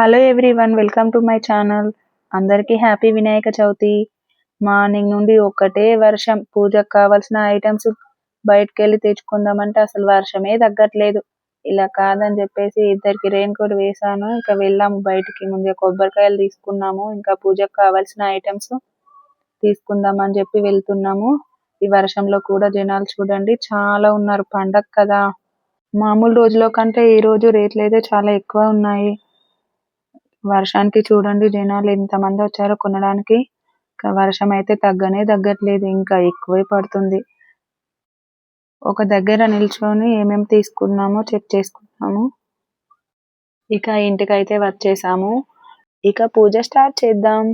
Hello everyone welcome to my channel అందరికీ happy Vinayaka Chavithi. Morning నుండి ఒక్కటే వర్షం. పూజకు కావాల్సిన ఐటమ్స్ బయటకు వెళ్ళి తెచ్చుకుందామంటే అసలు వర్షమే తగ్గట్లేదు. ఇలా కాదని చెప్పేసి ఇద్దరికి రెయిన్ కోట్ వేసాను ఇంకా వెళ్ళాము బయటికి. ముందే కొబ్బరికాయలు తీసుకున్నాము. ఇంకా పూజకు కావాల్సిన ఐటమ్స్ తీసుకుందాం అని చెప్పి వెళ్తున్నాము. ఈ వర్షంలో కూడా జనాలు చూడండి చాలా ఉన్నారు. పండగ కదా. మామూలు రోజుల కంటే ఈ రోజు రేట్లు అయితే చాలా ఎక్కువ ఉన్నాయి. వర్షానికి చూడండి జనాలు ఎంత మంది వచ్చారో కొనడానికి. వర్షం అయితే తగ్గనే తగ్గట్లేదు ఇంకా ఎక్కువే పడుతుంది. ఒక దగ్గర నిల్చొని ఏమేమి తీసుకున్నామో చెక్ చేసుకున్నాము. ఇక ఇంటికైతే వచ్చేసాము. ఇక పూజ స్టార్ట్ చేద్దాం.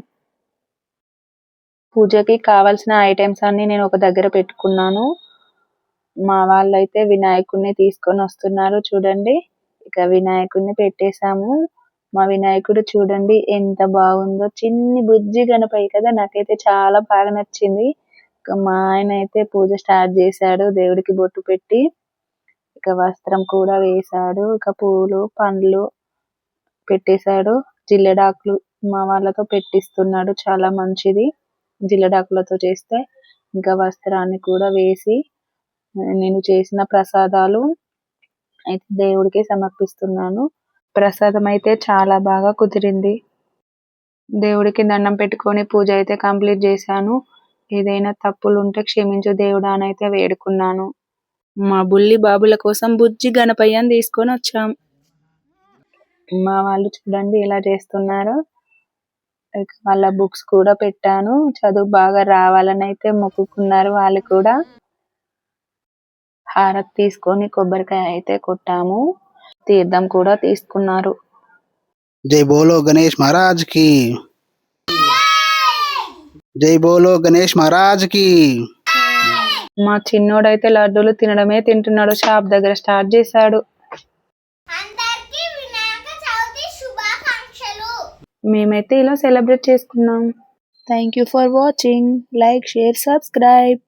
పూజకి కావాల్సిన ఐటమ్స్ అన్ని నేను ఒక దగ్గర పెట్టుకున్నాను. మా వాళ్ళైతే వినాయకుడిని తీసుకొని వస్తున్నారు చూడండి. ఇక వినాయకుడిని పెట్టేశాము మా వినాయకుడు చూడండి ఎంత బాగుందో. చిన్ని బుజ్జి గణపయ్య కదా నాకైతే చాలా బాగా నచ్చింది. మా ఆయన అయితే పూజ స్టార్ట్ చేశాడు దేవుడికి బొట్టు పెట్టి. ఇక వస్త్రం కూడా వేశాడు ఇక పూలు పండ్లు పెట్టేశాడు. జిల్లెడాకులు మా వాళ్ళతో పెట్టిస్తున్నాడు చాలా మంచిది జిల్లెడాకులతో చేస్తే. ఇంకా వస్త్రాన్ని కూడా వేసి నేను చేసిన ప్రసాదాలు అయితే దేవుడికి సమర్పిస్తున్నాను. ప్రసాదం అయితే చాలా బాగా కుదిరింది. దేవుడికి దండం పెట్టుకొని పూజ అయితే కంప్లీట్ చేశాను. ఏదైనా తప్పులు ఉంటే క్షమించు దేవుడా అని అయితే వేడుకున్నాను. మా బుల్లి బాబుల కోసం బుజ్జి గణపయ్యని తీసుకొని వచ్చాం. మా వాళ్ళు చూడండి ఎలా చేస్తున్నారు. వాళ్ళ బుక్స్ కూడా పెట్టాను. చదువు బాగా రావాలని అయితే మొక్కుకున్నారు వాళ్ళు కూడా. హారతి తీసుకొని కొబ్బరికాయ అయితే కొట్టాము. తీర్థం కూడా తీసుకున్నారు. జై బోలో గణేష్ మహారాజ్కి జై బోలో గణేష్ మహారాజ్కి మా చిన్నోడైతే లడ్డూలు తినడమే తింటున్నాడు. షాప్ దగ్గర స్టార్ట్ చేశాడు. మేమైతే ఇలా సెలబ్రేట్ చేసుకున్నాం. Thank you for watching like share subscribe